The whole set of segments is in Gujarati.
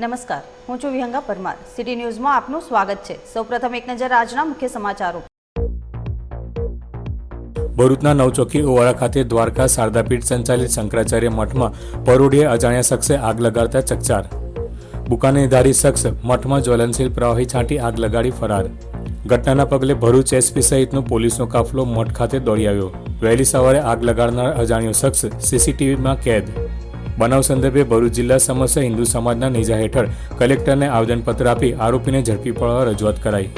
નમસ્કાર, હું છું વિહંગા પરમાર. સિટી ન્યૂઝમાં આપનું સ્વાગત છે. સૌપ્રથમ એક નજર આજના મુખ્ય સમાચારો. ભરૂચના નવચોકી ઓવાળા ખાતે દ્વારકા શારદાપીઠ સંચાલિત શંકરાચાર્ય મઠમાં પરોઢીએ અજાણ્યા શખ્સે આગ લગાડતા ચકચાર. બુકાનેધારી શખ્સ મઠમાં જ્વલનશીલ પ્રવાહી છાંટી આગ લગાડી ફરાર. ઘટનાના પગલે ભરૂચ એસપી સહિતનો પોલીસનો કાફલો મઠ ખાતે દોડી આવ્યો. વહેલી સવારે આગ લગાડનાર અજાણ્યો શખ્સ સીસીટીવીમાં કેદ. બનાવ સંદર્ભે ભરૂચ જિલ્લા સમસ્ત હિન્દુ સમાજના નેજા હેઠળ કલેક્ટરને આવેદનપત્ર આપી આરોપીને ઝડપી પડવા રજૂઆત કરાઈ.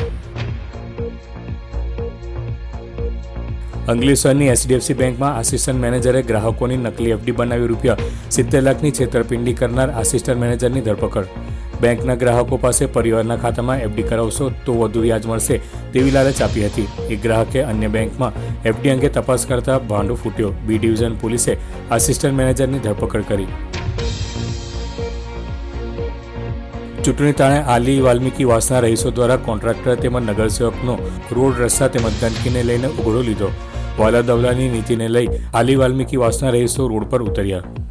અંગલેશ્વરની એચડીએફસી બેંકમાં આસિસ્ટન્ટ મેનેજરે ગ્રાહકોની નકલી એફડી બનાવી રૂપિયા સિત્તેર લાખની છેતરપિંડી કરનાર આસિસ્ટન્ટ મેનેજરની ધરપકડ. બેંકના ગ્રાહકો પાસે પરિવારના ખાતામાં એફડી કરાવશો તો વધુ વ્યાજ મળશે તેવી લાલચ આપી હતી. એક ગ્રાહકે અન્ય બેંકમાં એફડી અંગે તપાસ કરતા ભાંડો ફૂટ્યો. બી ડિવિઝન પોલીસે આસિસ્ટન્ટ મેનેજરની ધરપકડ કરી. ચૂંટણી તાણે આલી વાલ્મીકી વાસના રહીશો દ્વારા કોન્ટ્રાક્ટર તેમજ નગરસેવકનો રોડ રસ્તા તેમજ ગંદકીને લઈને ઉઘડો લીધો. વાલા દવલાની નીતિને લઈ આલી વાલ્મીકી વાસના રહીશો રોડ પર ઉતર્યા.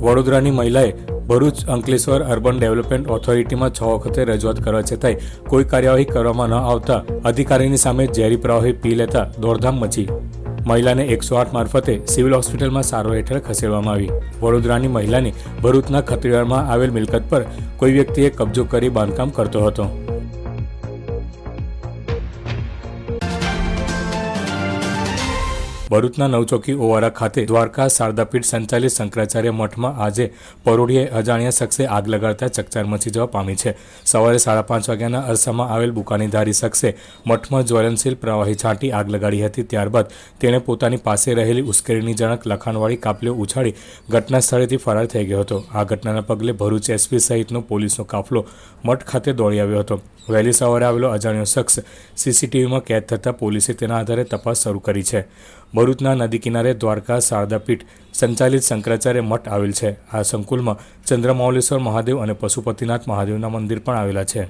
વડોદરાની મહિલાએ ભરૂચ અંકલેશ્વર અર્બન ડેવલપમેન્ટ ઓથોરિટીમાં છ વખતે રજૂઆત કરવા છતાંય કોઈ કાર્યવાહી કરવામાં ન આવતા અધિકારીની સામે ઝેરી પ્રવાહી પી લેતા દોડધામ મચી. મહિલાને એકસો આઠ મારફતે સિવિલ હોસ્પિટલમાં સારવાર હેઠળ ખસેડવામાં આવી. વડોદરાની મહિલાની ભરૂચના ખત્રીવાડમાં આવેલ મિલકત પર કોઈ વ્યક્તિએ કબજો કરી બાંધકામ કરતો હતો. ભરૂચના નવચોકી ઓવારા ખાતે દ્વારકા શારદાપીઠ સંચાલિત શંકરાચાર્ય મઠમાં આજે પરોઢીએ અજાણ્યા શખ્સે આગ લગાડતા ચકચાર મચી જવા પામી છે. સવારે સાડા પાંચ વાગ્યાના અરસામાં આવેલ બુકાનીધારી શખ્સે મઠમાં જ્વલનશીલ પ્રવાહી છાંટી આગ લગાડી હતી. ત્યારબાદ તેણે પોતાની પાસે રહેલી ઉશ્કેરણીજનક લખાણવાળી કાપલીઓ ઉછાળી ઘટના સ્થળેથી ફરાર થઈ ગયો હતો. આ ઘટનાના પગલે ભરૂચ એસપી સહિતનો પોલીસનો કાફલો મઠ ખાતે દોડી આવ્યો હતો. વહેલી સવારે આવેલો અજાણ્યો શખ્સ સીસીટીવીમાં કેદ થતાં પોલીસે તેના આધારે તપાસ શરૂ કરી છે. ભરૂચના નદી કિનારે દ્વારકા શારદાપીઠ સંચાલિત શંકરાચાર્ય મઠ આવેલ છે. આ સંકુલમાં ચંદ્રમૌલેશ્વર મહાદેવ અને પશુપતિનાથ મહાદેવના મંદિર પણ આવેલા છે.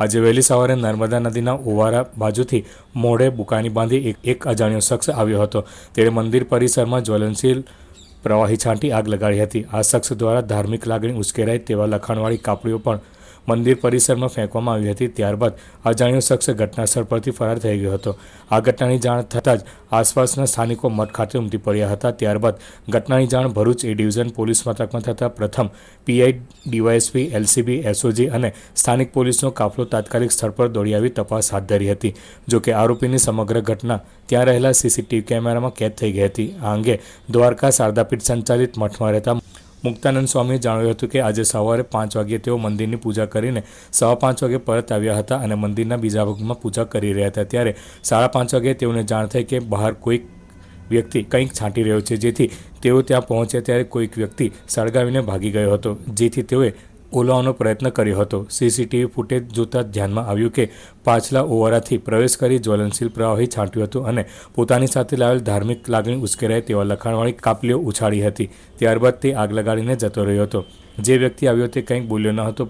આજે વહેલી સવારે નર્મદા નદીના ઓવારા બાજુથી મોઢે બુકાની બાંધી એક અજાણ્યો શખ્સ આવ્યો હતો. તેણે મંદિર પરિસરમાં જ્વલનશીલ પ્રવાહી છાંટી આગ લગાડી હતી. આ શખ્સ દ્વારા ધાર્મિક લાગણી ઉશ્કેરાય તેવા લખાણવાળી કાપડીઓ પણ મંદિર પરિસરમાં ફેંકવામાં આવી હતી. ત્યારબાદ અજાણ્યો શખ્સ ઘટનાસ્થળ પરથી ફરાર થઈ ગયો હતો. આ ઘટનાની જાણ થતાં જ આસપાસના સ્થાનિકો મઠ ખાતે ઉમટી પડ્યા હતા. ત્યારબાદ ઘટનાની જાણ ભરૂચ એ ડિવિઝન પોલીસ મથકમાં થતાં પ્રથમ પીઆઈ ડીવાયએસપી એલસીબી, એસઓજી અને સ્થાનિક પોલીસનો કાફલો તાત્કાલિક સ્થળ પર દોડી આવી તપાસ હાથ ધરી હતી. જોકે આરોપીની સમગ્ર ઘટના ત્યાં રહેલા સીસીટીવી કેમેરામાં કેદ થઈ ગઈ હતી. આ અંગે દ્વારકા શારદાપીઠ સંચાલિત મઠમાં રહેતા મુક્તાનંદ સ્વામીએ જણાવ્યું હતું કે આજે સવારે પાંચ વાગ્યે તેઓ મંદિરની પૂજા કરીને સવા પાંચ વાગે પરત આવ્યા હતા અને મંદિરના બીજા ભાગમાં પૂજા કરી રહ્યા હતા. ત્યારે સાડા પાંચ વાગે તેઓને જાણ થઈ કે બહાર કોઈક વ્યક્તિ કંઈક છાંટી રહ્યો છે. જેથી તેઓ ત્યાં પહોંચ્યા ત્યારે કોઈક વ્યક્તિ સળગાવીને ભાગી ગયો હતો. જેથી તેઓએ ઓલવવાનો પ્રયત્ન કર્યો હતો. સીસીટીવી ફૂટેજ જોતા ધ્યાનમાં આવ્યું કે પાછલા ઓવરાથી પ્રવેશ કરી જ્વલનશીલ પ્રવાહી છાંટ્યું હતું અને પોતાની સાથે લાવેલ ધાર્મિક લાગણી ઉશ્કેરાય તેવા લખાણવાળી કાપલીઓ ઉછાળી હતી. ત્યારબાદ તે આગ લગાડીને જતો રહ્યો હતો. જે વ્યક્તિ આવ્યો તે કંઈક બોલ્યો ન હતો,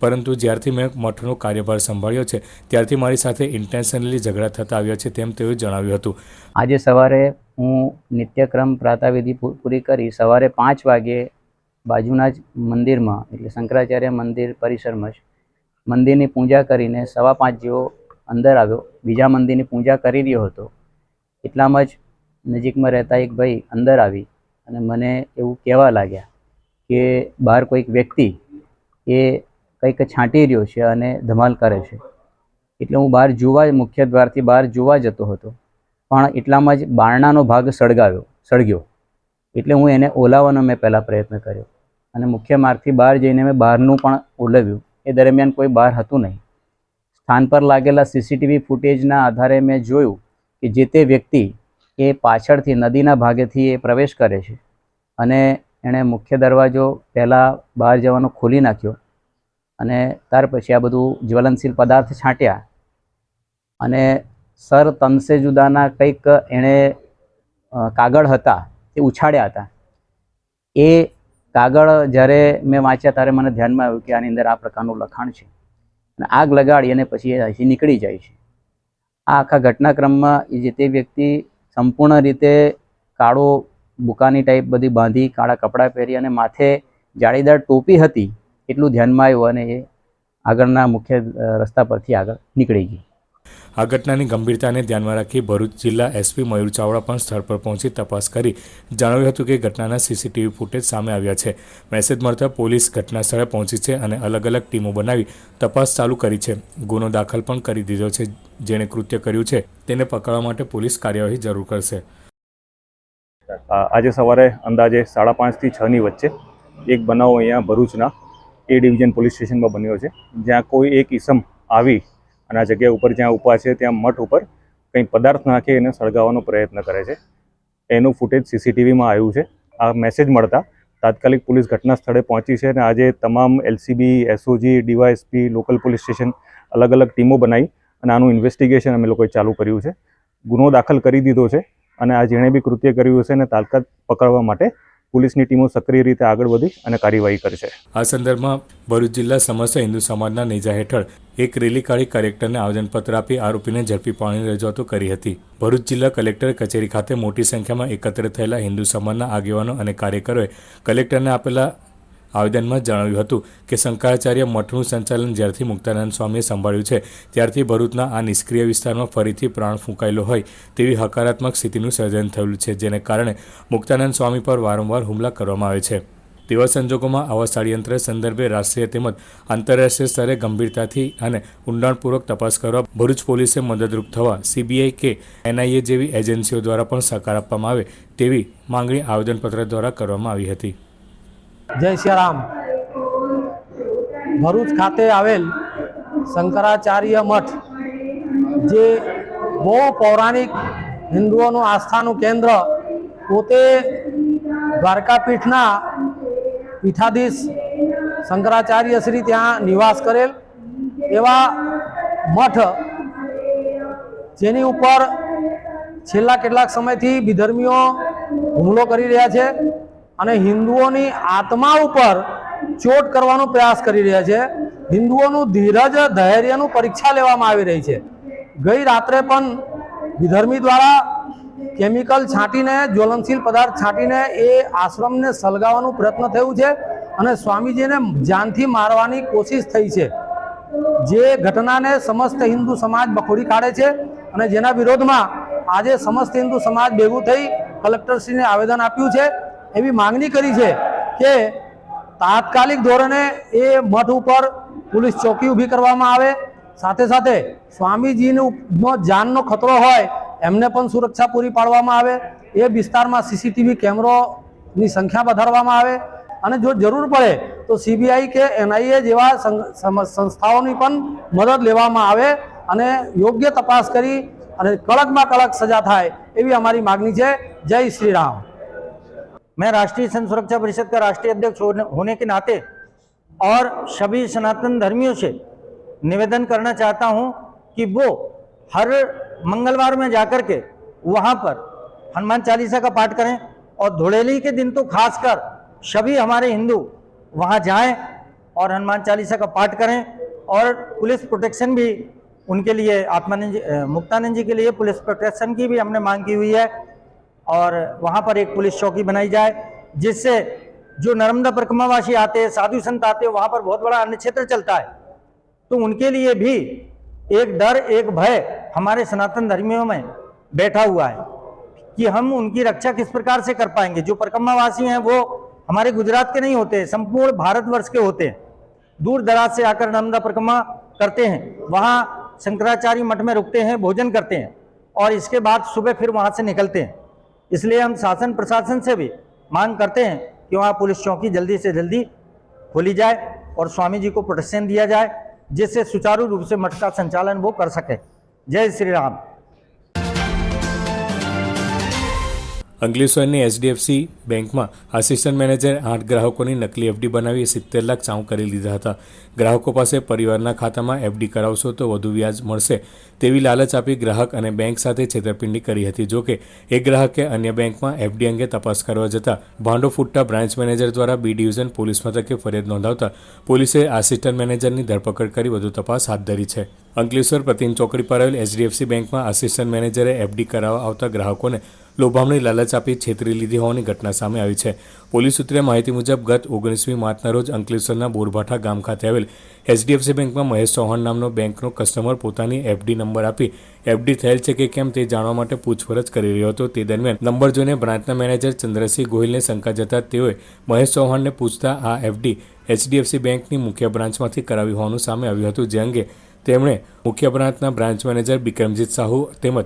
પરંતુ જ્યારથી મેં મઠનો કાર્યભાર સંભાળ્યો છે, ત્યારથી મારી સાથે ઇન્ટેન્શનલી ઝઘડા થતા આવ્યા છે તેમ તેઓએ જણાવ્યું હતું. આજે સવારે હું નિત્યક્રમ પ્રાતાવિધિ પૂરી કરી સવારે પાંચ વાગે બાજુના જ મંદિરમાં, એટલે શંકરાચાર્ય મંદિર પરિસરમાં જ મંદિરની પૂજા કરીને સવા પાંચ જેવો અંદર આવ્યો. બીજા મંદિરની પૂજા કરી રહ્યો હતો. એટલામાં જ નજીકમાં રહેતા એક ભાઈ અંદર આવી અને મને એવું કહેવા લાગ્યા કે બહાર કોઈક વ્યક્તિ એ કંઈક છાંટી રહ્યો છે અને ધમાલ કરે છે. એટલે હું બહાર જોવા, મુખ્ય દ્વારથી બહાર જોવા જતો હતો. પણ એટલામાં જ બારણાનો ભાગ સળગાવ્યો, સળગ્યો. એટલે હું એને ઓલાવવાનો મેં પહેલાં પ્રયત્ન કર્યો. અને મુખ્ય માર્ગથી બહાર જઈને મેં બહારનું પણ ઓલવ્યું. એ દરમિયાન કોઈ બહાર હતું નહીં. સ્થાન પર લાગેલા સીસીટીવી ફૂટેજના આધારે મેં જોયું કે જે તે વ્યક્તિ એ પાછળથી નદીના ભાગેથી એ પ્રવેશ કરે છે. અને એણે મુખ્ય દરવાજો પહેલાં બહાર જવાનો ખોલી નાખ્યો અને ત્યાર પછી આ બધું જ્વલનશીલ પદાર્થ છાંટ્યા. અને સર તનસે જુદાના કંઈક એણે કાગળ હતા. એ ઉછાળ્યા હતા. એ કાગળ જ્યારે મેં વાંચ્યા ત્યારે મને ધ્યાનમાં આવ્યું કે આની અંદર આ પ્રકારનું લખાણ છે. અને આગ લગાડી અને પછી એ અહીંથી નીકળી જાય છે. આ આખા ઘટનાક્રમમાં એ જે તે વ્યક્તિ સંપૂર્ણ રીતે કાળો બુકાની ટાઈપ બધી બાંધી, કાળા કપડાં પહેરી અને માથે જાળીદાર ટોપી હતી એટલું ધ્યાનમાં આવ્યું અને એ આગળના મુખ્ય રસ્તા પરથી આગળ નીકળી ગઈ. આ ઘટનાની ગંભીરતાને ધ્યાનમાં રાખી ભરૂચ જિલ્લા એસપી મયુર ચાવડા પણ સ્થળ પર પહોંચી તપાસ કરી જણાવ્યું હતું કે ઘટનાના સીસીટીવી ફૂટેજ સામે આવ્યા છે. મેસેજ મળતા પોલીસ ઘટના સ્થળે પહોંચી છે અને અલગ અલગ ટીમો બનાવી તપાસ ચાલુ કરી છે. ગુનો દાખલ પણ કરી દીધો છે, જેણે કૃત્ય કર્યું છે. તેને પકડવા માટે પોલીસ કાર્યવાહી જરૂર કરશે. આજે સવારે અંદાજે સાડા પાંચથી છની વચ્ચે એક બનાવ અહીંયા ભરૂચના એ ડિવિઝન પોલીસ સ્ટેશનમાં બન્યો છે. જ્યાં કોઈ એક ઈસમ આવી અને આ જગ્યા ઉપર જ્યાં ઊભા છે, ત્યાં મઠ ઉપર કંઈ પદાર્થ નાખી એને સળગાવવાનો પ્રયત્ન કરે છે. એનું ફૂટેજ સીસીટીવીમાં આવ્યું છે. આ મેસેજ મળતા તાત્કાલિક પોલીસ ઘટના સ્થળે પહોંચી છે અને આજે તમામ LCB SOG DYSP local police station અલગ અલગ ટીમો બનાવી અને આનું ઇન્વેસ્ટિગેશન અમે લોકોએ ચાલુ કર્યું છે. ગુનો દાખલ કરી દીધો છે અને આ જેણે બી કૃત્ય કર્યું હશે એને તાત્કાલિક પકડવા માટે પોલીસની ટીમો સક્રિય રીતે આગળ વધી અને કાર્યવાહી કરશે આ સંદર્ભમાં ભરૂચ જિલ્લા સમસ્ત હિન્દુ સમાજના નેજા હેઠળ એક રેલી કાઢી કલેક્ટરને આવેદનપત્ર આપી આરોપીને ઝડપી પાડવાની રજૂઆતો કરી હતી. ભરૂચ જિલ્લા કલેક્ટર કચેરી ખાતે મોટી સંખ્યામાં એકત્ર થયેલા હિન્દુ સમાજના આગેવાનો અને કાર્યકરોએ કલેક્ટરને આપેલા આવેદનમાં જણાવ્યું હતું કે શંકરાચાર્ય મઠનું સંચાલન જ્યારથી મુક્તાનંદ સ્વામીએ સંભાળ્યું છે, ત્યારથી ભરૂચના આ નિષ્ક્રિય વિસ્તારમાં ફરીથી પ્રાણ ફૂંકાયેલો હોય તેવી હકારાત્મક સ્થિતિનું સર્જન થયેલું છે, જેને કારણે મુક્તાનંદ સ્વામી પર વારંવાર હુમલા કરવામાં આવે છે. તેવા સંજોગોમાં આવા ષડયંત્ર સંદર્ભે રાષ્ટ્રીય તેમજ આંતરરાષ્ટ્રીય સ્તરે ગંભીરતાથી અને ઊંડાણપૂર્વક તપાસ કરવા ભરૂચ પોલીસે મદદરૂપ થવા સીબીઆઈ કે એનઆઈએ જેવી એજન્સીઓ દ્વારા પણ સહકાર આપવામાં આવે તેવી માંગણી આવેદનપત્ર દ્વારા કરવામાં આવી હતી. જય સિયારામ. ભરૂચ ખાતે આવેલ શંકરાચાર્ય મઠ, જે બહુ પૌરાણિક હિન્દુઓનું આસ્થાનું કેન્દ્ર, પોતે દ્વારકાપીઠના પીઠાધીશ શંકરાચાર્ય શ્રી ત્યાં નિવાસ કરેલ એવા મઠ, જેની ઉપર છેલ્લા કેટલાક સમયથી વિધર્મીઓ હુમલો કરી રહ્યા છે. અને હિન્દુઓની આત્મા ઉપર ચોટ કરવાનો પ્રયાસ કરી રહ્યા છે. હિન્દુઓનું ધીરજ, ધૈર્યનું પરીક્ષા લેવામાં આવી રહી છે. ગઈ રાત્રે પણ વિધર્મી દ્વારા કેમિકલ છાંટીને, જ્વલનશીલ પદાર્થ છાંટીને એ આશ્રમને સળગાવવાનું પ્રયત્ન થયું છે અને સ્વામીજીને જાનથી મારવાની કોશિશ થઈ છે. જે ઘટનાને સમસ્ત હિન્દુ સમાજ બખોડી કાઢે છે અને જેના વિરોધમાં આજે સમસ્ત હિન્દુ સમાજ ભેગું થઈ કલેક્ટરશ્રીને આવેદન આપ્યું છે. એવી માંગણી કરી છે કે તાત્કાલિક ધોરણે એ મઠ ઉપર પોલીસ ચોકી ઊભી કરવામાં આવે. સાથે સાથે સ્વામીજીનો જાનનો ખતરો હોય, એમને પણ સુરક્ષા પૂરી પાડવામાં આવે. એ વિસ્તારમાં સીસીટીવી કેમેરોની સંખ્યા વધારવામાં આવે. અને જો જરૂર પડે તો સીબીઆઈ કે એનઆઈએ જેવા સંસ્થાઓની પણ મદદ લેવામાં આવે અને યોગ્ય તપાસ કરી અને કડકમાં કડક સજા થાય એવી અમારી માગણી છે. જય શ્રી રામ. मैं राष्ट्रीय संघ सुरक्षा परिषद का राष्ट्रीय अध्यक्ष होने होने के नाते और सभी सनातन धर्मियों से निवेदन करना चाहता हूँ कि वो हर मंगलवार में जाकर के वहाँ पर हनुमान चालीसा का पाठ करें और धुड़ेली के दिन तो खासकर सभी हमारे हिंदू वहाँ जाएँ और हनुमान चालीसा का पाठ करें और पुलिस प्रोटेक्शन भी उनके लिए, आत्मानंद जी- मुक्तानंद जी के लिए पुलिस प्रोटेक्शन की भी हमने मांग की हुई है। और वहाँ पर एक पुलिस चौकी बनाई जाए, जिससे जो नर्मदा परिक्रमावासी आते हैं, साधु संत आते हैं, वहाँ पर बहुत बड़ा अन्य क्षेत्र चलता है। तो उनके लिए भी एक डर, एक भय हमारे सनातन धर्मियों में बैठा हुआ है कि हम उनकी रक्षा किस प्रकार से कर पाएँगे। जो परिक्रमावासी हैं, वो हमारे गुजरात के नहीं होते, संपूर्ण भारतवर्ष के होते हैं। दूर दराज से आकर नर्मदा परिक्रमा करते हैं, वहाँ शंकराचार्य मठ में रुकते हैं, भोजन करते हैं और इसके बाद सुबह फिर वहाँ से निकलते हैं। इसलिए हम शासन प्रशासन से भी मांग करते हैं कि वहाँ पुलिस चौकी जल्दी से जल्दी खोली जाए और स्वामी जी को प्रोटेक्शन दिया जाए जिससे सुचारू रूप से मठ का संचालन वो कर सके जय श्री राम અંકલેશ્વરની એચડીએફસી બેંકમાં આસિસ્ટન્ટ મેનેજર આઠ ગ્રાહકોની નકલી એફડી બનાવી સિત્તેર લાખ ચાઉ કરી લીધા હતા ગ્રાહકો પાસે પરિવારના ખાતામાં એફડી કરાવશો તો વધુ વ્યાજ મળશે તેવી લાલચ આપી ગ્રાહક અને બેંક સાથે છેતરપિંડી કરી હતી. જોકે એક ગ્રાહકે અન્ય બેંકમાં એફડી અંગે તપાસ કરવા જતાં ભાંડો ફૂટતા બ્રાન્ચ મેનેજર દ્વારા બી ડિવિઝન પોલીસ મથકે ફરિયાદ નોંધાવતા પોલીસે આસિસ્ટન્ટ મેનેજરની ધરપકડ કરી વધુ તપાસ હાથ ધરી છે. અંકલેશ્વર પ્રતિમ ચોકડી પર આવેલ એચડીએફસી બેંકમાં આસિસ્ટન્ટ મેનેજરે એફડી કરાવવા આવતા ગ્રાહકોને લોભામણી લાલચ આપી છેતરી લીધી હોવાની ઘટના સામે આવી છે. પોલીસ સૂત્રે માહિતી મુજબ, ગત ઓગણીસમી માર્ચના રોજ અંકલેશ્વરના બોરભાઠા ગામ ખાતે આવેલ એચડીએફસી બેંકમાં મહેશ ચૌહાણ નામનો બેંકનો કસ્ટમર પોતાની એફડી નંબર આપી એફડી થયેલ છે કે કેમ તે જાણવા માટે પૂછપરછ કરી રહ્યો હતો. તે દરમિયાન નંબર જોઈને બ્રાન્ચના મેનેજર ચંદ્રસિંહ ગોહિલને શંકા જતા તેઓએ મહેશ ચૌહાણને પૂછતા આ એફડી એચડીએફસી બેંકની મુખ્ય બ્રાન્ચમાંથી કરાવી હોવાનું સામે આવ્યું હતું. જે અંગે તેમણે મુખ્ય બ્રાન્ચના બ્રાન્ચ મેનેજર બિક્રમજીત સાહુ તેમજ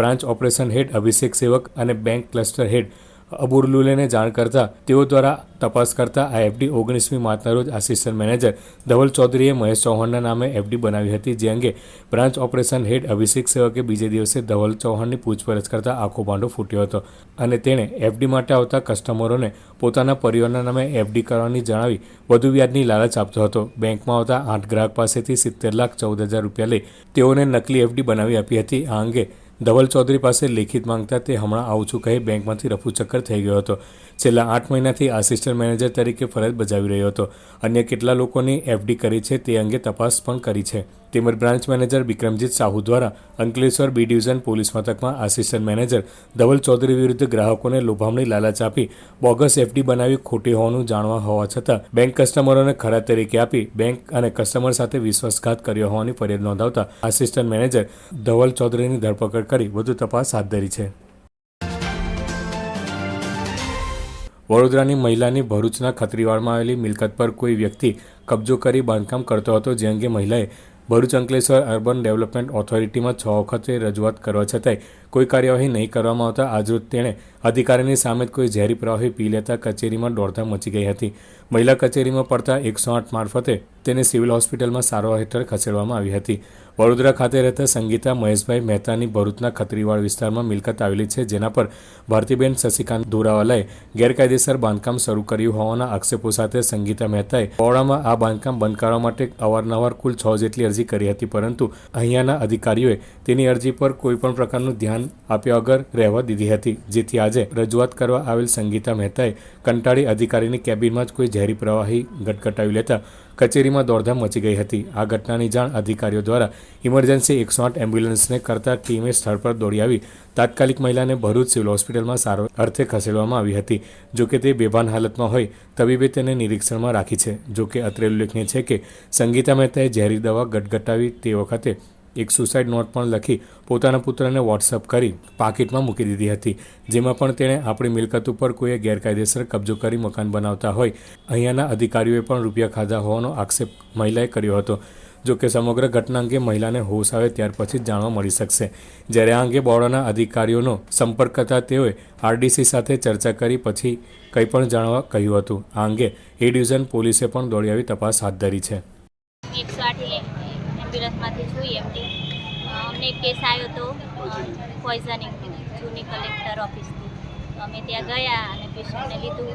બ્રાન્ચ ઓપરેશન હેડ અભિષેક સેવક અને બેંક ક્લસ્ટર હેડ અબુરલુલેને જાણ કરતા તેઓ દ્વારા તપાસ કરતા આ એફડી ઓગણીસમી માર્ચના રોજ આસિસ્ટન્ટ મેનેજર ધવલ ચૌધરીએ મહેશ ચૌહાણના નામે એફડી બનાવી હતી, જે અંગે બ્રાન્ચ ઓપરેશન હેડ અભિષેક સેવકે બીજે દિવસે ધવલ ચૌહાણની પૂછપરછ કરતા આખો ભાંડો ફૂટ્યો હતો અને તેણે એફડી માટે આવતા કસ્ટમરોને પોતાના પરિવારના નામે એફડી કરવાની જણાવી વધુ વ્યાજની લાલચ આપતો હતો. બેંકમાં આવતા આઠ ગ્રાહક પાસેથી સિત્તેર લાખ ચૌદ હજાર રૂપિયા લઈ તેઓને નકલી એફડી બનાવી આપી હતી. આ અંગે ધવલ ચૌધરી પાસે લેખિત માંગતા તે હમણાં આવું છું કહી બેંકમાંથી રફુચક્કર થઈ ગયો હતો. છેલ્લા આઠ મહિનાથી આસિસ્ટન્ટ મેનેજર તરીકે ફરજ બજાવી રહ્યો હતો. અન્ય કેટલા લોકોની એફડી કરી છે તે અંગે તપાસ પણ કરી છે. તેમજ બ્રાન્ચ મેનેજર બિક્રમજીત સાહુ દ્વારા અંકલેશ્વર બી ડિવિઝન પોલીસ મથકમાં આસિસ્ટન્ટ મેનેજર ધવલ ચૌધરી વિરુદ્ધ ગ્રાહકોને લોભામણી લાલચ આપી બોગસ એફડી બનાવી ખોટી હોવાનું જાણવા હોવા છતાં બેંક કસ્ટમરોને ખરા તરીકે આપી બેંક અને કસ્ટમર સાથે વિશ્વાસઘાત કર્યો હોવાની ફરિયાદ નોંધાવતા આસિસ્ટન્ટ મેનેજર ધવલ ચૌધરીની ધરપકડ કરી વધુ તપાસ હાથ ધરી છે. વડોદરાની મહિલાની ભરૂચના ખત્રીવાડમાં આવેલી મિલકત પર કોઈ વ્યક્તિ કબજો કરી બાંધકામ કરતો હતો, જે અંગે મહિલાએ ભરૂચ અંકલેશ્વર અર્બન ડેવલપમેન્ટ ઓથોરિટીમાં છ વખતે રજૂઆત કરવા છતાંય કોઈ કાર્યવાહી નહીં કરવામાં આવતા આજરોજ તેણે અધિકારીની સામે કોઈ ઝેરી પ્રવાહી પી લેતા કચેરીમાં દોડધામ મચી ગઈ હતી. મહિલા કચેરીમાં પડતા એકસો આઠ મારફતે તેને સિવિલ હોસ્પિટલમાં સારવાર હેઠળ ખસેડવામાં આવી હતી. વડોદરા ખાતે રહેતા સંગીતા મહેશભાઈ મહેતાની ભરૂચના ખત્રીવાડ વિસ્તારમાં મિલકત આવેલી છે, જેના પર ભારતીબેન શશિકાંત દોરાવાલાએ ગેરકાયદેસર બાંધકામ શરૂ કર્યું હોવાના આક્ષેપો સાથે સંગીતા મહેતાએ પોળામાં આ બાંધકામ બંધ કરવા માટે અવારનવાર કુલ છ જેટલી અરજી કરી હતી, પરંતુ અહીંયાના અધિકારીઓએ તેની અરજી પર કોઈપણ પ્રકારનું ધ્યાન આપ્યા વગર રહેવા દીધી હતી, જેથી આજે રજૂઆત કરવા આવેલ સંગીતા મહેતાએ કંટાળી અધિકારીની કેબિનમાં જ કોઈ ઝેરી પ્રવાહી ગટગટાવી લેતા કચેરીમાં દોડધામ મચી ગઈ હતી. આ ઘટનાની જાણ અધિકારીઓ દ્વારા ઇમરજન્સી એકસો આઠ એમ્બ્યુલન્સને કરતા ટીમે સ્થળ પર દોડી આવી. તાત્કાલિક મહિલાને ભરૂચ સિવિલ હોસ્પિટલમાં સારવાર અર્થે ખસેડવામાં આવી હતી. જોકે તે બેભાન હાલતમાં હોય, તબીબે તેને નિરીક્ષણમાં રાખી છે. જોકે અત્રે ઉલ્લેખનીય છે કે સંગીતા મહેતાએ ઝેરી દવા ગટગટાવી તે વખતે એક સુસાઇડ નોટ પણ લખી પોતાના પુત્રને વોટ્સઅપ કરી પાકીટમાં મૂકી દીધી હતી. જેમાં પણ તેણે આપણી મિલકત ઉપર કોઈએ ગેરકાયદેસર કબજો કરી મકાન બનાવતા હોય. અહીંયાના અધિકારીઓએ પણ રૂપિયા ખાધા હોવાનો આક્ષેપ મહિલાએ કર્યો હતો. જો કે સમગ્ર ઘટના અંગે મહિલાને હોશ આવે ત્યાર પછી જ જાણવા મળી શકશે. જ્યારે આ અંગે બોર્ડના અધિકારીઓનો સંપર્ક કરતા તેઓએ આરડીસી સાથે ચર્ચા કરી પછી કંઈ પણ જાણવા કહ્યું હતું. આ અંગે એ ડિવિઝન પોલીસે પણ દોડી આવી તપાસ હાથ ધરી છે. એકસો જોઈએ છું અમને કેસ આવ્યો હતો પોઈઝનિંગ જૂની કલેક્ટર ઓફિસથી અમે ત્યાં ગયા અને પેશન્ટને લીધું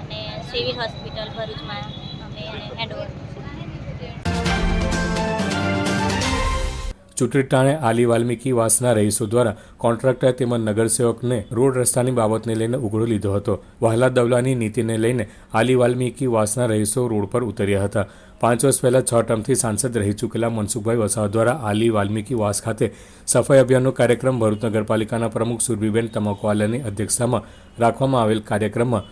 અને સિવિલ હોસ્પિટલ ભરૂચમાં અમે એને હેન્ડઓવર ચૂંટણી ટાણે આલી વાલ્મીકી વાસના રહીશો દ્વારા કોન્ટ્રાક્ટર તેમજ નગરસેવકને રોડ રસ્તાની બાબતને લઈને ઉઘડો લીધો હતો. વહાલા દવલાની નીતિને લઈને આલી વાલ્મીકી વાસના રહીશો રોડ પર ઉતર્યા હતા. પાંચ વર્ષ પહેલાં છ ટર્મથી સાંસદ રહી ચૂકેલા મનસુખભાઈ વસાવા દ્વારા આલી વાલ્મીકી વાસ ખાતે સફાઈ અભિયાનનો કાર્યક્રમ ભરૂચ નગરપાલિકાના પ્રમુખ સુરભીબેન તમાકવાલાની અધ્યક્ષતામાં રાખવામાં આવેલ કાર્યક્રમમાં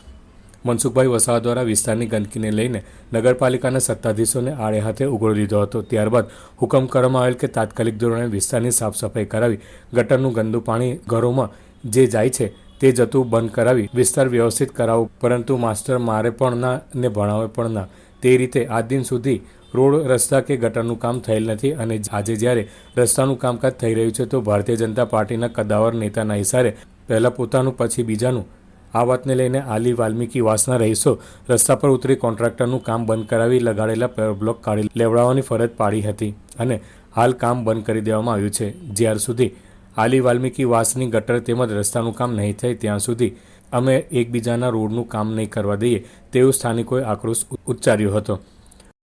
મનસુખભાઈ વસાવા દ્વારા વિસ્તારની ગંદકીને લઈને નગરપાલિકાના સત્તાધીશોને આડે હાથે ઉઘડો લીધો હતો. ત્યારબાદ હુકમ કરવામાં આવેલ કે તાત્કાલિક ધોરણે વિસ્તારની સાફ સફાઈ કરાવી ગટરનું ગંદુ પાણી ઘરોમાં જે જાય છે તે જતું બંધ કરાવી વિસ્તાર વ્યવસ્થિત કરાવવું પરંતુ માસ્ટર મારે પણ ના ને ભણાવે પણ ના. તે રીતે આજ દિન સુધી રોડ રસ્તા કે ગટરનું કામ થયેલ નથી અને આજે જ્યારે રસ્તાનું કામકાજ થઈ રહ્યું છે તો ભારતીય જનતા પાર્ટીના કદાવર નેતાના ઇશારે પહેલાં પોતાનું, પછી બીજાનું. આ વાતને લઈને આલી વાલ્મીકી વાસના રહીશો રસ્તા પર ઉતરી કોન્ટ્રાક્ટરનું કામ બંધ કરાવી લગાડેલા બ્લોક કાઢી લેવડાવવાની ફરજ પાડી હતી અને હાલ કામ બંધ કરી દેવામાં આવ્યું છે. જ્યાર સુધી આલી વાલ્મીકી વાસની ગટર તેમજ રસ્તાનું કામ નહીં થાય, ત્યાં સુધી અમે એકબીજાના રોડનું કામ નહીં કરવા દઈએ તેવું સ્થાનિકોએ આક્રોશ ઉચ્ચાર્યો હતો.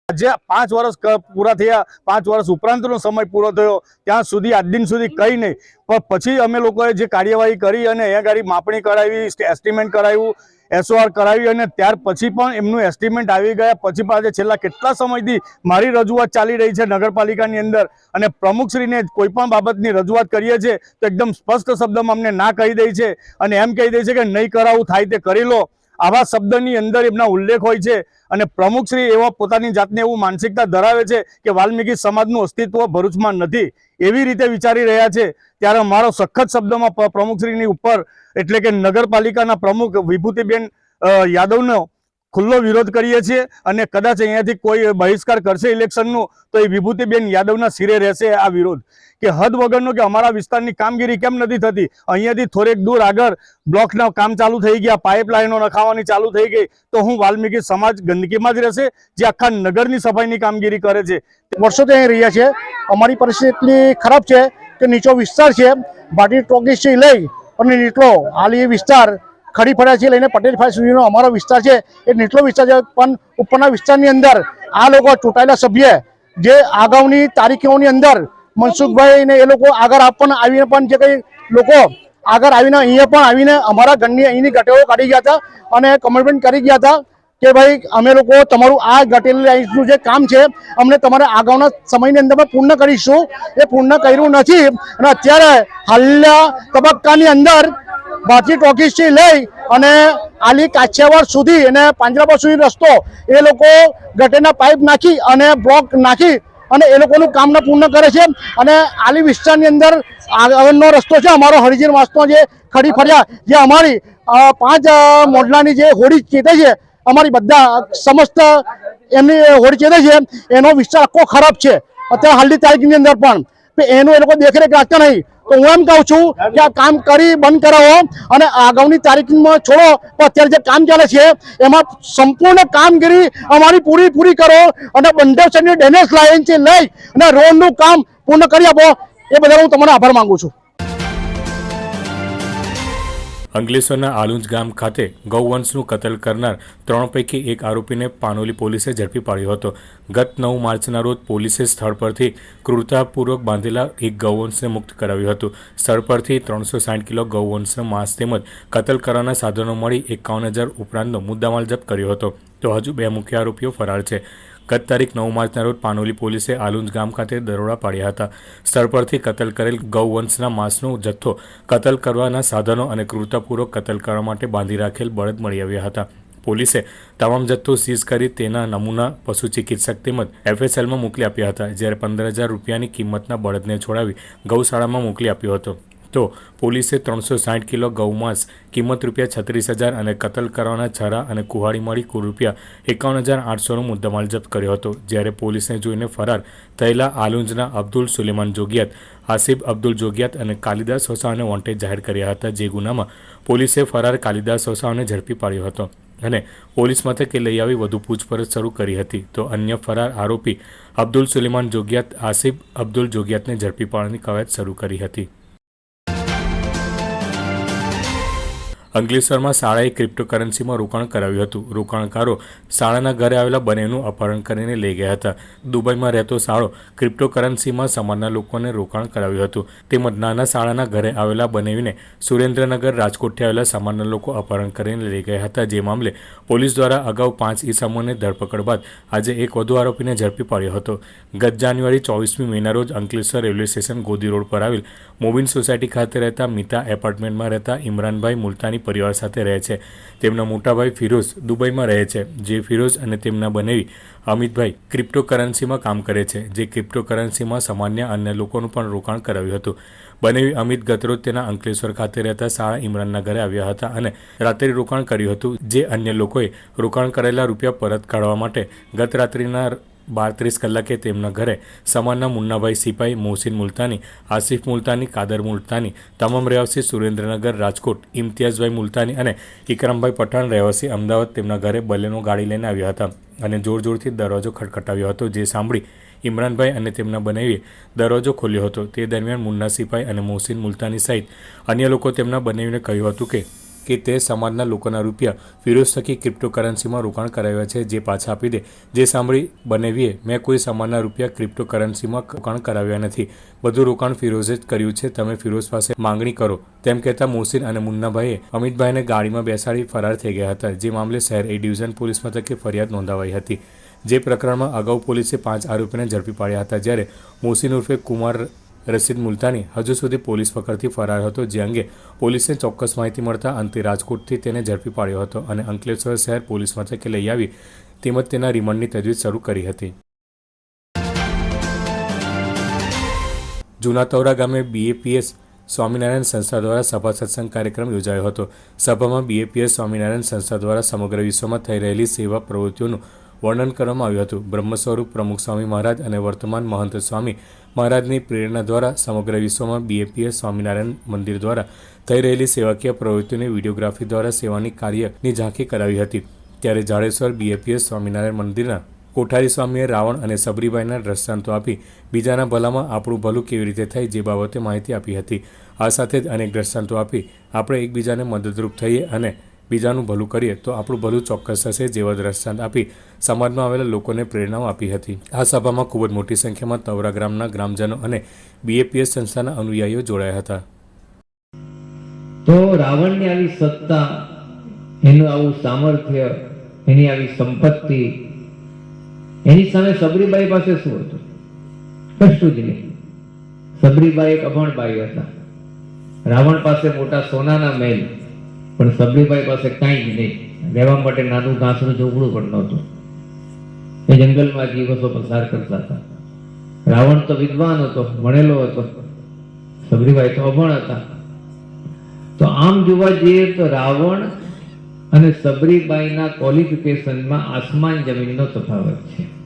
જે પાંચ વર્ષ પૂરા થયા, પાંચ વર્ષ ઉપરાંતનો સમય પૂરો થયો, ત્યાં સુધી આજ દિન સુધી કંઈ નહીં. પણ પછી અમે લોકોએ જે કાર્યવાહી કરી અને અહીંયા ગાડી માપણી કરાવી એસ્ટિમેટ કરાવ્યું એસઓઆર કરાવી અને ત્યાર પછી પણ એમનું એસ્ટિમેટ આવી ગયા. પછી પાસે છેલ્લા કેટલા સમયથી મારી રજૂઆત ચાલી રહી છે નગરપાલિકાની અંદર. અને પ્રમુખશ્રીને કોઈ પણ બાબતની રજૂઆત કરીએ છીએ તો એકદમ સ્પષ્ટ શબ્દમાં અમને ના કહી દે છે. અને એમ કહી દે છે કે નહીં કરાવું, થાય તે કરી લો. આવા શબ્દની અંદર એમના ઉલ્લેખ હોય છે અને પ્રમુખશ્રી એવા પોતાની જાતને એવું માનસિકતા ધરાવે છે કે વાલ્મીકી સમાજનું અસ્તિત્વ ભરૂચમાં નથી એવી રીતે વિચારી રહ્યા છે. ત્યારે મારો સખત શબ્દમાં પ્રમુખશ્રીની ઉપર એટલે કે નગરપાલિકાના પ્રમુખ વિભૂતિબેન યાદવનો ખુલ્લો વિરોધ કરીએ છીએ અને કદાચ અહીંયાથી કોઈ બહિષ્કાર કરશે ઇલેક્શનનું, તો એ વિભૂતિબેન યાદવના શિરે રહેશે આ વિરોધ. કે હદ વગરનો કે અમારા વિસ્તારની કામગીરી કેમ નથી થતી? અહીંયાથી થોડેક દૂર આગળ બ્લોકના કામ ચાલુ થઈ ગયા, પાઇપલાઇનો નખાવાની ચાલુ થઈ ગઈ, તો હું વાલ્મીકી સમાજ ગંદકીમાં જ રહેશે, જે આખા નગરની સફાઈની કામગીરી કરે છે. વર્ષોથી અહીં રહ્યા છે અમારી પરિસ્થિતિ એટલી ખરાબ છે કે નીચો વિસ્તાર છે. બાટી ટોકીસથી લઈ અને નીચલો હાલ એ વિસ્તાર ખડી ફળિયાથી લઈને પટેલ સુધીનો અમારો વિસ્તાર છે. એ નીચલો વિસ્તાર છે, પણ ઉપરના વિસ્તારની અંદર આ લોકો ચૂંટાયેલા સભ્ય, જે અગાઉની તારીખોની અંદર મનસુખભાઈને એ લોકો આગળ આપવાના આવીને પણ જે કંઈ લોકો આગળ આવીને અહીંયા પણ આવીને અમારા ઘરની અહીંની ગટેઓ કાઢી ગયા હતા અને કમેન્ટમેન્ટ કરી ગયા હતા કે ભાઈ અમે લોકો તમારું આ ગટેલાઇઝનું જે કામ છે, અમને તમારા આગળના સમયની અંદર પૂર્ણ કરીશું. એ પૂર્ણ કર્યું નથી અને અત્યારે હાલના તબક્કાની અંદર ભારતીય ટોકીસથી લઈ અને આલી કાછિયાવાડ સુધી અને પાંજરાપોળ સુધી રસ્તો એ લોકો ગટેરના પાઇપ નાખી અને બ્લોક નાખી અને એ લોકોનું કામને પૂર્ણ કરે છે. અને આલી વિસ્તારની અંદર આગળનો રસ્તો છે. અમારો હરિજન વાસનો જે ખડી ફર્યા, જે અમારી પાંચ મોડલાની જે હોડી ચેતે છે, અમારી બધા સમસ્ત એમની હોડી ચેતે છે. એનો વિસ્તાર આખો ખરાબ છે. અત્યારે હાલની તારીખની અંદર પણ એનું એ લોકો દેખરેખ રાખતા નહીં. તો હું એમ કહું છું કે આ કામ કરી બંધ કરાવો અને આગળની તારીખમાં છોડો. પણ અત્યારે જે કામ ચાલે છે, એમાં સંપૂર્ણ કામગીરી અમારી પૂરી પૂરી કરો અને બંધવસરની લાઈન છે લઈ અને રોડનું કામ પૂર્ણ કરી આપો. એ બદલ હું તમારો આભાર માંગુ છું. અંકલેશ્વરના આલુંજ ગામ ખાતે ગૌવંશનું કતલ કરનાર ત્રણ પૈકી એક આરોપીને પાનોલી પોલીસે ઝડપી પાડ્યો હતો. ગત નવ માર્ચના રોજ પોલીસે સ્થળ પરથી ક્રૂરતાપૂર્વક બાંધેલા એક ગૌવંશને મુક્ત કરાવ્યું હતું. સ્થળ પરથી ત્રણસો સાઠ કિલો ગૌવંશનો માંસ તેમજ કતલ કરવાના સાધનો મળી એકાવન હજાર ઉપરાંતનો મુદ્દામાલ જપ્ત કર્યો હતો. તો હજુ બે મુખ્ય આરોપીઓ ફરાર છે. ગત તારીખ નવ માર્ચના રોજ પાનોલી પોલીસે આલુંજ ગામ ખાતે દરોડા પાડ્યા હતા. સ્થળ પરથી કતલ કરેલ ગૌવંશના માંસનો જથ્થો કતલ કરવાના સાધનો અને ક્રૂરતાપૂર્વક કતલ કરવા માટે બાંધી રાખેલ બળદ મળી આવ્યા હતા. પોલીસે તમામ જથ્થો સીઝ કરી તેના નમૂના પશુ ચિકિત્સક તેમજ એફએસએલમાં મોકલી આપ્યા હતા, જ્યારે પંદર હજાર રૂપિયાની કિંમતના બળદને છોડાવી ગૌશાળામાં મોકલી આપ્યો હતો. તો પોલીસે ત્રણસો સાઠ કિલો ગૌમાંસ કિંમત રૂપિયા છત્રીસ હજાર અને કતલ કરવાના છરા અને કુહાડી મળી કુલ રૂપિયા એકાવન હજાર આઠસોનો મુદ્દામાલ જપ્ત કર્યો હતો. જ્યારે પોલીસને જોઈને ફરાર થયેલા આલુંજના અબ્દુલ સુલેમાન જોગિયાત, આસિફ અબ્દુલ જોગિયાત અને કાલિદાસ હોસાવાને વોન્ટેડ જાહેર કર્યા હતા જે ગુનામાં પોલીસે ફરાર કાલિદાસ હોસાવાને ઝડપી પાડ્યો હતો અને પોલીસ મથકે લઈ આવી વધુ પૂછપરછ શરૂ કરી હતી. તો અન્ય ફરાર આરોપી અબ્દુલ સુલેમાન જોગિયાત, આસિફ અબ્દુલ જોગિયાતને ઝડપી પાડવાની કવાયત શરૂ કરી હતી. અંકલેશ્વરમાં શાળાએ ક્રિપ્ટોકરન્સીમાં રોકાણ કરાવ્યું હતું. રોકાણકારો શાળાના ઘરે આવેલા બંનેનું અપહરણ કરીને લઈ ગયા હતા. દુબઈમાં રહેતો શાળો ક્રિપ્ટોકરન્સીમાં સમાજના લોકોને રોકાણ કરાવ્યું હતું. તેમજ નાના શાળાના ઘરે આવેલા બનેવીને સુરેન્દ્રનગર, રાજકોટથી આવેલા સામાન્ય લોકો અપહરણ કરીને લઈ ગયા હતા. જે મામલે પોલીસ દ્વારા અગાઉ પાંચ ઈસમોને ધરપકડ બાદ આજે એક વધુ આરોપીને ઝડપી પાડ્યો હતો. ગત જાન્યુઆરી ચોવીસમી મેના રોજ Ankleshwar railway station Godi road પર આવેલ મોબીન સોસાયટી ખાતે રહેતા મિતા એપાર્ટમેન્ટમાં રહેતા ઇમરાનભાઈ મુલતાની પરિવાર સાથે રહે છે. તેમના મોટાભાઈ ફિરોઝ દુબઈમાં રહે છે. જે ફિરોઝ અને તેમના બનેવી અમિતભાઈ ક્રિપ્ટોકરન્સીમાં કામ કરે છે. જે ક્રિપ્ટોકરન્સીમાં સામાન્ય અન્ય લોકોનું પણ રોકાણ કરાવ્યું હતું. બનેવી અમિત ગતરોજ તેના અંકલેશ્વર ખાતે રહેતા શાળા ઇમરાનના ઘરે આવ્યા હતા અને રાત્રે રોકાણ કર્યું હતું. જે અન્ય લોકોએ રોકાણ કરેલા રૂપિયા પરત કાઢવા માટે ગત રાત્રિના બાર ત્રીસ કલાકે તેમના ઘરે સમાનના મુન્નાભાઈ સિપાઈ, મોહસિન મુલતાની, આસિફ મુલતાની, કાદર મુલતાની, તમામ રહેવાસી સુરેન્દ્રનગર, રાજકોટ, ઇમ્તિયાઝભાઈ મુલતાની અને ઇકરામભાઈ પઠાણ રહેવાસી અમદાવાદ તેમના ઘરે બલેનો ગાડી લઈને આવ્યા હતા અને જોર જોરથી દરવાજો ખટખટાવ્યો હતો. જે સાંભળી ઇમરાનભાઈ અને તેમના બનેવીએ દરવાજો ખોલ્યો હતો. તે દરમિયાન મુન્ના સિપાઈ અને મોહસિન મુલતાની સહિત અન્ય લોકો તેમના બનેવીને કહ્યું હતું કે કે તે સમાજના લોકોના રૂપિયા ફિરોઝ થકી ક્રિપ્ટોકરન્સીમાં રોકાણ કરાવ્યા છે, જે પાછા આપી દે. જે સાંભળી બનેવીએ, મેં કોઈ સમાજના રૂપિયા ક્રિપ્ટોકરન્સીમાં રોકાણ કરાવ્યા નથી. બધું રોકાણ ફિરોઝે જ કર્યું છે, તમે ફિરોઝ પાસે માંગણી કરો. તેમ કહેતા મોહસિન અને મુન્નાભાઈએ અમિતભાઈને ગાડીમાં બેસાડી ફરાર થઈ ગયા હતા, જે મામલે શહેર એ ડિવિઝન પોલીસ મથકે ફરિયાદ નોંધાવાઈ હતી. જે પ્રકરણમાં અગાઉ પોલીસે પાંચ આરોપીને ઝડપી પાડ્યા હતા, જ્યારે મોહસિન ઉર્ફે કુમાર રશીદ મુલતાની હજુ સુધી પોલીસ પકડથી ફરાર હતો, જે અંગે પોલીસને ચોક્કસ માહિતી મળતા અંતે રાજકોટથી તેને ઝડપી પાડ્યો હતો અને અંકલેશ્વર શહેર પોલીસ મથકે લઈ આવી તેમજ તેના રિમાન્ડની તજવીજ શરૂ કરી હતી. જૂના ગામે બીએપીએસ સ્વામિનારાયણ સંસ્થા દ્વારા સભા સત્સંગ કાર્યક્રમ યોજાયો હતો. સભામાં બીએપીએસ સ્વામિનારાયણ સંસ્થા દ્વારા સમગ્ર વિશ્વમાં થઈ રહેલી સેવા પ્રવૃત્તિઓનું વર્ણન કરવામાં આવ્યું હતું. બ્રહ્મ સ્વરૂપ પ્રમુખ સ્વામી મહારાજ અને વર્તમાન મહંત સ્વામી મહારાજની પ્રેરણા દ્વારા સમગ્ર વિશ્વમાં બીએપીએસ સ્વામિનારાયણ મંદિર દ્વારા થઈ રહેલી સેવાકીય પ્રવૃત્તિઓની વિડીયોગ્રાફી દ્વારા સેવાની કાર્યની ઝાંખી કરાવી હતી. ત્યારે જાડેશ્વર બીએપીએસ સ્વામિનારાયણ મંદિરના કોઠારી સ્વામીએ રાવણ અને સબરીબાઈના દ્રષ્ટાંતો આપી બીજાના ભલામાં આપણું ભલું કેવી રીતે થાય જે બાબતે માહિતી આપી હતી. આ સાથે જ અનેક દ્રષ્ટાંતો આપી આપણે એકબીજાને મદદરૂપ થઈએ અને બીજાનું ભલું કરીએ તો આપણું ભલું ચોક્કસ થશે જેવા દ્રષ્ટાંત આપી સમાજમાં આવેલા લોકોને પ્રેરણાઓ આપી હતી. આ સભામાં ખૂબ જ મોટી સંખ્યામાં તવરા ગ્રામના ગ્રામજનો અને બીએપીએસ સંસ્થાના અનુયાયીઓ જોડાયા હતા. તો રાવણની આવી સત્તા, એનું આવું સામર્થ્ય, એની આવી સંપત્તિ, એની સામે સબરીબાઈ પાસે શું હતું? કશું જ નહીં. સબરીબાઈ એક અભણબાઈ હતા. રાવણ પાસે મોટા સોનાના મહેલ પણ સબરીબાઈ પાસે કાંઈ જ નહીં. રહેવા માટે નાનું ઘાસનું ઝૂંપડું પણ નહોતું. એ જંગલમાં દિવસો પસાર કરતા હતા. રાવણ તો વિદ્વાન હતો, ભણેલો હતો. સબરીબાઈ તો અભણ હતા. તો આમ જોવા જઈએ તો રાવણ અને સબરીબાઈના ક્વોલિફિકેશનમાં આસમાન જમીનનો તફાવત છે.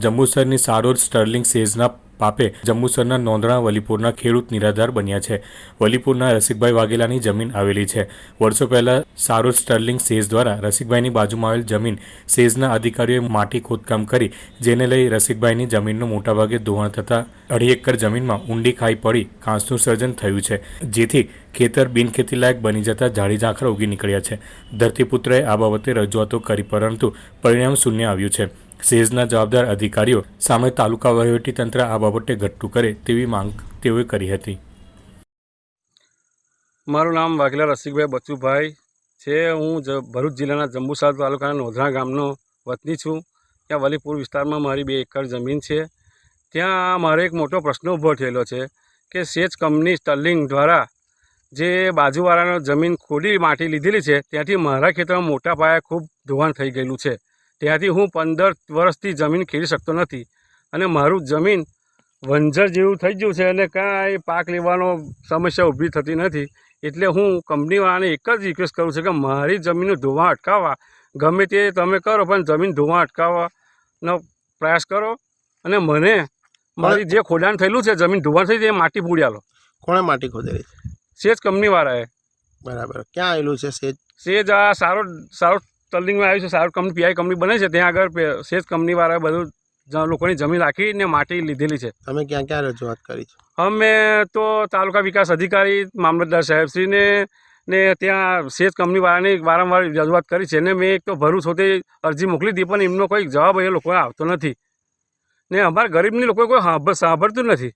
જંબુસરની સારોર સ્ટર્લિંગ સેઝના પાપે જંબુસરના નોંધણા વલીપુરના ખેડૂત નિરાધાર બન્યા છે. વલીપુરના રસિકભાઈ વાઘેલાની જમીન આવેલી છે. વર્ષો પહેલા સારોર સ્ટર્લિંગ સેઝ દ્વારા રસિકભાઈની બાજુમાં આવેલ જમીન સેઝના અધિકારીઓએ માટી ખોદકામ કરી, જેને લઈ રસિકભાઈની જમીનનું મોટાભાગે ધોવાણ થતાં અઢી એકર જમીનમાં ઊંડી ખાઈ પડી કાંસનું સર્જન થયું છે, જેથી ખેતર બિનખેતીલાયક બની જતા ઝાડી ઝાંખરા ઉગી નીકળ્યા છે. ધરતીપુત્રએ આ બાબતે રજૂઆતો કરી, પરંતુ પરિણામ શૂન્ય આવ્યું છે. સેઝના જવાબદાર અધિકારીઓ સામે તાલુકા વહીવટીતંત્ર આ બાબતે ઘટતું કરે તેવી માંગ તેઓએ કરી હતી. મારું નામ વાઘેલા રસિકભાઈ બચુભાઈ છે. હું ભરૂચ જિલ્લાના જંબુસર તાલુકાના નોધરા ગામનો વતની છું. ત્યાં વલીપુર વિસ્તારમાં મારી બે એકર જમીન છે. ત્યાં મારે એક મોટો પ્રશ્ન ઊભો થયેલો છે કે સેચ કંપની સ્ટર્લિંગ દ્વારા જે બાજુવાળાનો જમીન ખોદી માટી લીધેલી છે, ત્યાંથી મારા ખેતરમાં મોટા પાયે ખૂબ ધોવાણ થઈ ગયેલું છે. ત્યાંથી હું પંદર વર્ષથી જમીન ખેડી શકતો નથી અને મારું જમીન વંજર જેવું થઈ ગયું છે અને કાંઈ પાક લેવાનો સમસ્યા ઊભી થતી નથી. એટલે હું કંપનીવાળાને એક જ રિક્વેસ્ટ કરું છું કે મારી જમીનનું ધોવાણ અટકાવવા. ગમે તે તમે કરો પણ જમીન ધોવાણ અટકાવવાનો પ્રયાસ કરો અને મને મારી જે ખોડાણ થયેલું છે જમીન ધોવાણ થઈ તે માટી પૂરી લો કોણે માટી ખોદેલી? છે સેજ કંપનીવાળાએ. બરાબર. ક્યાં આવેલું છે સેજ? સેજ આ સારો સારો ટર્લિંગમાં આવ્યું છે સારું કંપની પીઆઈ કંપની બને છે ત્યાં આગળ સેજ કંપનીવાળાએ બધું લોકોની જમીન રાખીને માટી લીધેલી છે. તમે ક્યાં ક્યાં રજૂઆત કરી છે? અમે તો તાલુકા વિકાસ અધિકારી મામલતદાર સાહેબશ્રીને ને ત્યાં સેજ કંપનીવાળાને વારંવાર રજૂઆત કરી છે ને મેં એક તો ભરૂચ હોતે અરજી મોકલી હતી પણ એમનો કોઈ જવાબ એ લોકો આવતો નથી. ને અમારા ગરીબની લોકો કોઈ સાંભ- સાંભળતું નથી.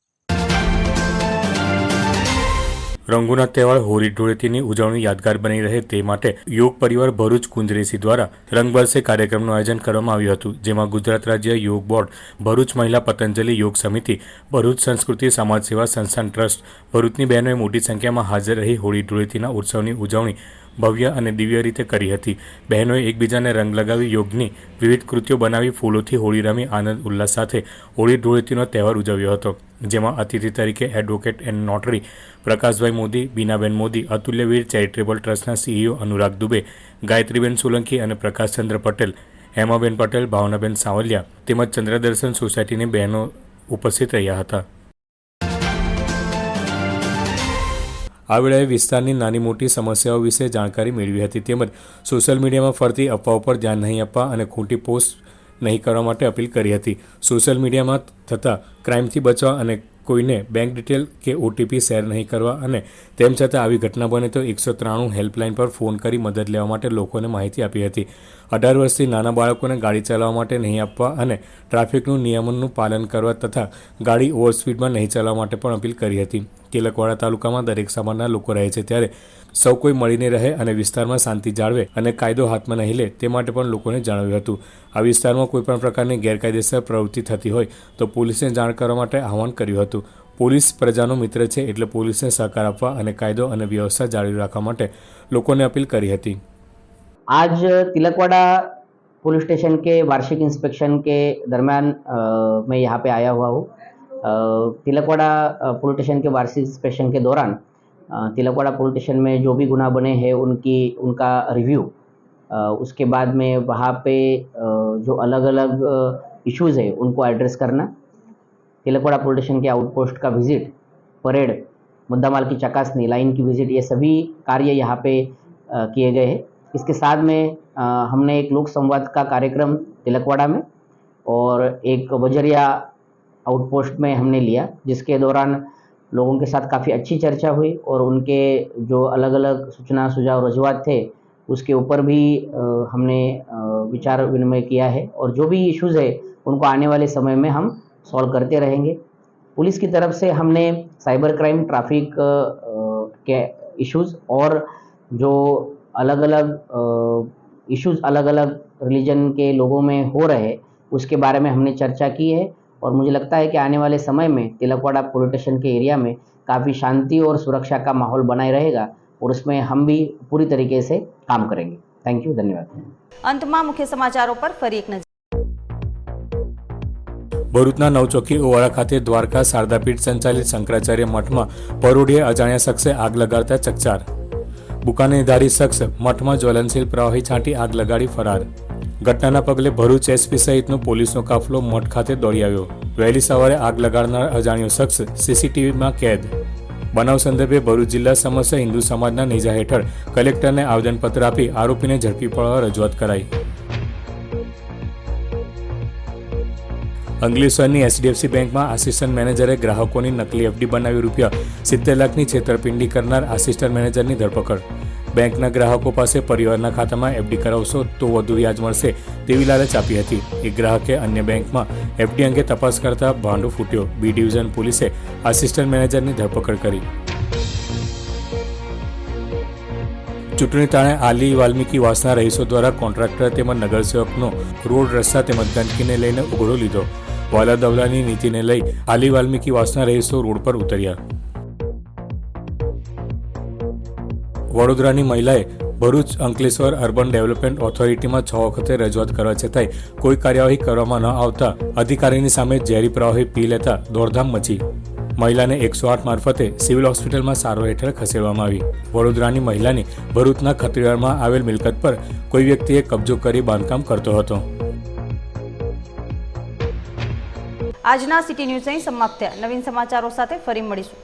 રંગોના તહેવાર હોળી ધૂળેટીની ઉજવણી યાદગાર બની રહે તે માટે યોગ પરિવાર ભરૂચ કુંજરેસી દ્વારા રંગબરસે કાર્યક્રમનું આયોજન કરવામાં આવ્યું હતું, જેમાં ગુજરાત રાજ્ય યોગ બોર્ડ, ભરૂચ મહિલા પતંજલિ યોગ સમિતિ, ભરૂચ સંસ્કૃતિ સમાજ સેવા સંસ્થાન ટ્રસ્ટ, ભરૂચની બહેનોએ મોટી સંખ્યામાં હાજર રહી હોળી ધૂળેટીના ઉત્સવની ઉજવણી ભવ્ય અને દિવ્ય રીતે કરી હતી. બહેનોએ એકબીજાને રંગ લગાવી યોગની વિવિધ કૃતિઓ બનાવી ફૂલોથી હોળી રમી આનંદ, ઉલ્લાસ સાથે હોળી ધૂળેટીનો તહેવાર ઉજવ્યો હતો. જેમાં અતિથિ તરીકે advocate and notary Prakashbhai Modi, Binaben Modi, Atulyavir charitable ટ્રસ્ટના સીઈઓ અનુરાગ દુબે, ગાયત્રીબેન સોલંકી અને પ્રકાશચંદ્ર પટેલ, હેમાબેન પટેલ, ભાવનાબેન સાવલિયા તેમજ ચંદ્રદર્શન સોસાયટીની બહેનો ઉપસ્થિત રહ્યા હતા. આ વેળાએ વિસ્તારની નાની મોટી સમસ્યાઓ વિશે જાણકારી મેળવી હતી. તેમજ સોશિયલ મીડિયામાં ફરતી અફવાઓ પર ધ્યાન નહીં આપવા અને ખોટી પોસ્ટ નહીં કરવા માટે અપીલ કરી હતી. સોશિયલ મીડિયામાં થતા ક્રાઇમથી બચવા અને કોઈને બેંક ડિટેલ કે ઓટીપી શેર નહીં કરવા અને તેમ છતાં આવી ઘટના બને તો એકસો ત્રાણું હેલ્પલાઇન પર ફોન કરી મદદ લેવા માટે લોકોને માહિતી આપી હતી. અઢાર વર્ષથી નાના બાળકોને ગાડી ચલાવવા માટે નહીં આપવા અને ટ્રાફિકનું નિયમનનું પાલન કરવા તથા ગાડી ઓવરસ્પીડમાં નહીં ચલાવવા માટે પણ અપીલ કરી હતી. કેલકવાડા તાલુકામાં દરેક સમાજના લોકો રહે છે ત્યારે સૌ કોઈ મળીને રહે અને વિસ્તારમાં શાંતિ જાળવે અને કાયદો હાથમાં નહીં લે તે માટે પણ લોકોને જણાવ્યું હતું આ વિસ્તારમાં કોઈપણ પ્રકારની ગેરકાયદેસર પ્રવૃત્તિ થતી હોય તો પોલીસને જાણ કરવા માટે આહવાન કર્યું હતું પોલીસ પ્રજાનો મિત્ર છે એટલે પોલીસને સહકાર આપવા અને કાયદો અને વ્યવસ્થા જાળવી રાખવા માટે લોકોને અપીલ કરી હતી आज तिलकवाड़ा पुलिस स्टेशन के वार्षिक इंस्पेक्शन के दरमियान अ, मैं यहाँ पे आया हुआ हूँ अ, तिलकवाड़ा अ, पुलिस स्टेशन के वार्षिक इंस्पेक्शन के दौरान अ, तिलकवाड़ा पुलिस स्टेशन में जो भी गुनाह बने हैं, उनकी, उनका रिव्यू उसके बाद में वहाँ पे जो अलग अलग इश्यूज़ है, उनको एड्रेस करना। तिलकवाड़ा पुलिस स्टेशन के आउटपोस्ट का विज़िट परेड, मुद्दामाल की चकासनी लाइन की विज़िट ये सभी कार्य यहाँ पे किए गए हैं। इसके साथ में हमने एक लोक संवाद का कार्यक्रम तिलकवाड़ा में और एक वजरिया आउटपोस्ट में हमने लिया, जिसके दौरान लोगों के साथ काफ़ी अच्छी चर्चा हुई और उनके जो अलग अलग सूचना, सुझाव, रजूआत थे, उसके ऊपर भी हमने विचार विनिमय किया है और जो भी इश्यूज़ है, उनको आने वाले समय में हम सॉल्व करते रहेंगे। पुलिस की तरफ़ से हमने साइबर क्राइम ट्रैफ़िक के इश्यूज़ और जो अलग अलग इश्यूज़ अलग अलग रिलीजन के लोगों में हो रहे उसके बारे में हमने चर्चा की है। और मुझे लगता है कि आने वाले समय में तिलकवाड़ा पुलिस स्टेशन के एरिया में काफ़ी शांति और सुरक्षा का माहौल बनाए रहेगा और उसमें हम भी पूरी तरीके से काम करेंगे थैंक यू धन्यवाद અંતમાં મુખ્ય સમાચારો પર ફરી એક નજર ભરૂચના નવચોકી ઓવાળા ખાતે દ્વારકા શારદાપીઠ સંચાલિત શંકરાચાર્ય મઠમાં પરોઢિયે અજાણ્યા શખ્સે આગ લગાડતા ચકચાર બુકાનેધારી શખ્સ મઠમાં જ્વલનશીલ પ્રવાહી છાંટી આગ લગાડી ફરાર. ઘટનાના પગલે ભરૂચ એસપી સહિતનો પોલીસનો કાફલો મઠ ખાતે દોડી આવ્યો. વહેલી સવારે આગ લગાડનાર અજાણ્યો શખ્સ સીસીટીવીમાં કેદ. બનાવ સંદર્ભે ભરૂચ જિલ્લા સમસ્યા હિન્દુ સમાજના નેજા હેઠળ કલેક્ટરને આવેદનપત્ર આપી આરોપીને ઝડપી પડવા રજૂઆત કરાઈ. અંકલેશ્વરની એચડીએફસી બેંકમાં આસિસ્ટન્ટ મેનેજરે ગ્રાહકોની નકલી એફડી બનાવી રૂપિયા સિત્તેર લાખની છેતરપિંડી કરનાર આસિસ્ટન્ટ મેનેજરની ધરપકડ. બેંકના ગ્રાહકો પાસે પરિવારના ખાતામાં એફડી કરાવશો તો વધુ વ્યાજ મળશે તેવી લાલચ આપી હતી. એક ગ્રાહકે અન્ય બેંકમાં એફડી અંગે તપાસ કરતા ભાંડો ફૂટ્યો. બી ડિવિઝન પોલીસે આસિસ્ટન્ટ મેનેજરની ધરપકડ કરી. ચૂંટણી તાણે આલી વાલ્મીકી વાસના રહીશો દ્વારા કોન્ટ્રાક્ટર તેમજ નગરસેવકનો રોડ રસ્તા તેમજ ગંદકીને લઈને ઉઘડો લીધો. વાલા દવલાની નીતિને લઈ આલી વાલ્મીકી વાસના રહીશો રોડ પર ઉતર્યા. વડોદરાની મહિલાએ ભરૂચ અંકલેશ્વર અર્બન ડેવલપમેન્ટ ઓથોરિટીમાં છ વખતે રજૂઆત કરવા છતાંય કોઈ કાર્યવાહી કરવામાં ન આવતા અધિકારીની સામે ઝેરી પ્રવાહી પી લેતા દોડધામ મચી. મહિલાને એકસો આઠ મારફતે સિવિલ હોસ્પિટલમાં સારવાર હેઠળ ખસેડવામાં આવી. વડોદરાની મહિલાની ભરૂચના ખત્રીવાડમાં આવેલ મિલકત પર કોઈ વ્યક્તિએ કબજો કરી બાંધકામ કરતો હતો. આજના સિટી ન્યૂઝ અહીં સમાપ્ત થયા. નવીન સમાચારો સાથે ફરી મળીશું.